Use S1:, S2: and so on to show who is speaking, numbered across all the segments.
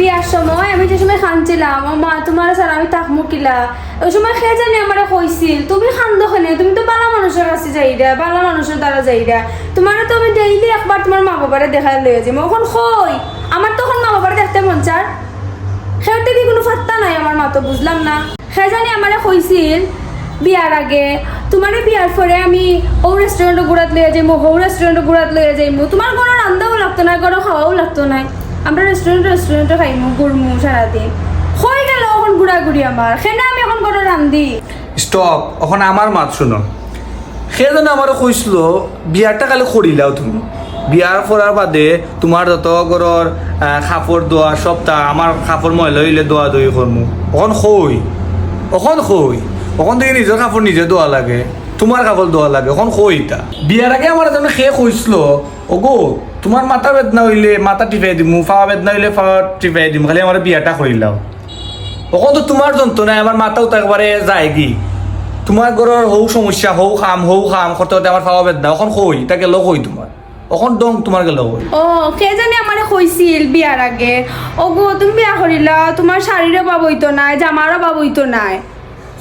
S1: বিয়ার সময় আমি যে সময় খানছিলাম ও মা তোমার স্যার আমি তাক মুকিলা। ওই সময় খেয়ে জানি আমার কইছিল তুমি খান্দ খানে তুমি তো বালা মানুষের কাছে যাইরা বালা মানুষের দ্বারা যাইরা তোমার তো আমি ডেইলি একবার তোমার মা বাবারে দেখা লয়ে যাই ওখন কই আমার তখন মা বাবারে দেখতে মন চার সেটা কি কোনো ফাত্তা নাই আমার মা তো বুঝলাম না। সে জানি আমারে কইছিল বিয়ার আগে। তোমার বিয়ার পরে আমি ও রেস্টুরেন্টে ঘুরাত লইয়া যাইমু হৌ রেস্টুরেন্টে ঘুরাত লইয়া যাইমু। তোমার কোনো রান্দাও লাগতো না কোনো খাওয়াও লাগতো না আমরা রেস্টুরেন্ট রেস্টুরেন্টে খাইমু, ঘুরমু সারাদিন। হয়ে গেল এখন ঘুরাঘুরি আমার সেনা আমি এখন কোনো রান্ধি
S2: স্টপ এখন আমার মাত শুনো। সেজন্য আমার কইছিল বিয়ারটা কালি করিলাও তুমি। বিয়ার করার বাদে তোমার যত ঘরের কাপড় দোয়া সপ্তাহ আমার কাপড় ময়লা হইলে দোয়া দই করমু অখন কই অখন কই অখন থেকে নিজের কাপড় নিজে দোয়া লাগে তোমার কাপড় দোয়া লাগে এখন কই তা বিয়ার আগে আমার এজনে সে কইছিল ওগো তোমার মাথা বেদনা হইলে মাথা টিপাই দিমু ফাওয়া বেদনা হইলে ফাওয়া টিপাই দিমু খালি আমার বিয়াটা করিলাও অকন তো তোমার যন্ত্রণায় আমার মাথাও তো একবারে যায় কি? তোমার ঘরের হৌ সমস্যা হৌ খাম হৌ খাম করতে করতে আমার খাওয়া বেদনা এখন কই তাকে গেল কই তোমার অখন দং তোমার গেল
S1: ও কে জানি আমারে কইছিল বিয়ার আগে? ও গো তুমি বিয়া করিলা তোমার শাড়িরও বাবইতো নাই জামারও বাবইতো নাই।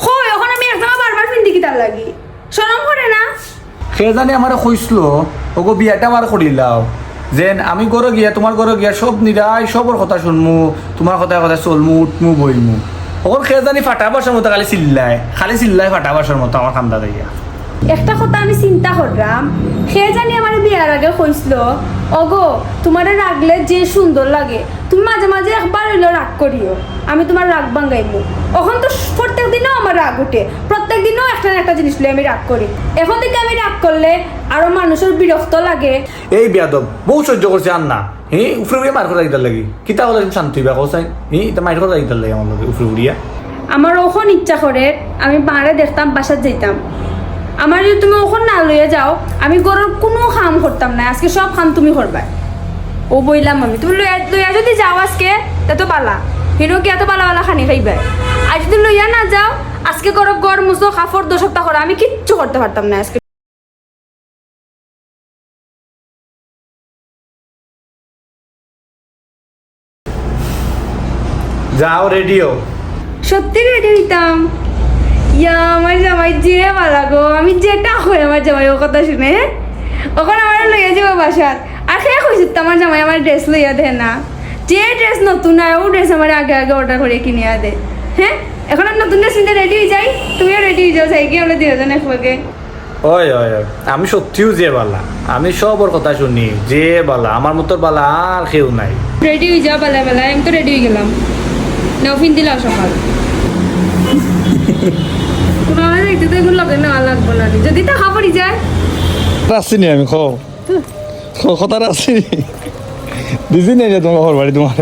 S1: হয় এখন আমি একদম বারবার পিন্দি কিতার লাগি? শরম করে না?
S2: সে জানি আমার কইছিল ওগো বিয়াটা আমার করিলাও যেন আমি ঘরে গিয়া তোমার ঘরে গিয়া সব নিরাই সবর কথা শুনমু তোমার কথা কথা চলমু, উঠমু বইমু ওখন সে জানি ফাটা বাসার মতো খালি চিল্লায় খালি চিল্লায় ফাটা বাসার মতো আমার খান্দা দিয়া
S1: একটা কথা আমি চিন্তা করলাম সে জানি আমার বিয়ার আগে কইছিল অগো তোমারে রাগলে যে সুন্দর লাগে, তুমি মাঝে মাঝে একবার হইলেও রাগ করিও, আমি তোমার রাগ ভাঙ্গাইমু এখন তো রাগ উঠে প্রত্যেক দিনও একটা না একটা জিনিস লইয়া আমি রাগ করি। এখন থেকে আমি রাগ করলে আরও মানুষের বিরক্ত লাগে।
S2: এই বিয়াদব বহু সহ্য করছে আর না হি উফরে উড়িয়া মার কথা দিতে লাগি? কিতা হলে শান্তি বা কোসাই হি এটা মাইর কথা দিতে লাগে আমার লগে উফরে উড়িয়া?
S1: আমার ওখন ইচ্ছা করে আমি মারে দেখতাম বাসাত যেতাম আমার যদি তুমি ওখন না লইয়া যাও আমি গরুর কোনো কাম করতাম না আজকে সব কাম তুমি করবা ও বইলাম আমি তুমি লইয়া লইয়া যদি যাও আজকে তা তো পালা। হিরো কি এত পালা পালা খানি খাইবা আর যদি লইয়া না যাও আজকে করো গড় মুসো কাপড় দো সপ্তাহ করো আমি কিচ্ছু করতে পারতাম না আজকে।
S2: যাও রেডিও
S1: সত্যি রেডি হইতাম। ইয়া আমার জামাই যে ভালো গো। আমি যেটা হয় আমার জামাই ও কথা শুনে? ওখানে আমার লইয়া যাব বাসাত। আর খেয়ে কইছি আমার জামাই আমার ড্রেস লইয়া দে না। যে ড্রেস নতুন হয় ও ড্রেস আমার আগে আগে অর্ডার করে কিনিয়া দে। হ্যাঁ? এখন আর নতুন কিনতে রেডি হয়ে যাই। তুমিও রেডি হয়ে যাও যাই কি আমরা দুজন একবারে
S2: ওই ওই ওই আমি সত্যিও যে বালা আমি সবর কথা শুনি যে বালা আমার মতো বালা আর কেউ নাই।
S1: রেডি হয়ে যাও বেলা বেলা আমি তো রেডি হয়ে গেলাম। নফিন দিলাম সকাল। আমার দেখতে তো এগুলো লগে নেওয়া লাগবো না। যদি টাকা পড়ি যায়।
S3: আসছিনি আমি খো কথা আসছিনি দিছি নাই যে তোমার ঘর বাড়ি তোমার।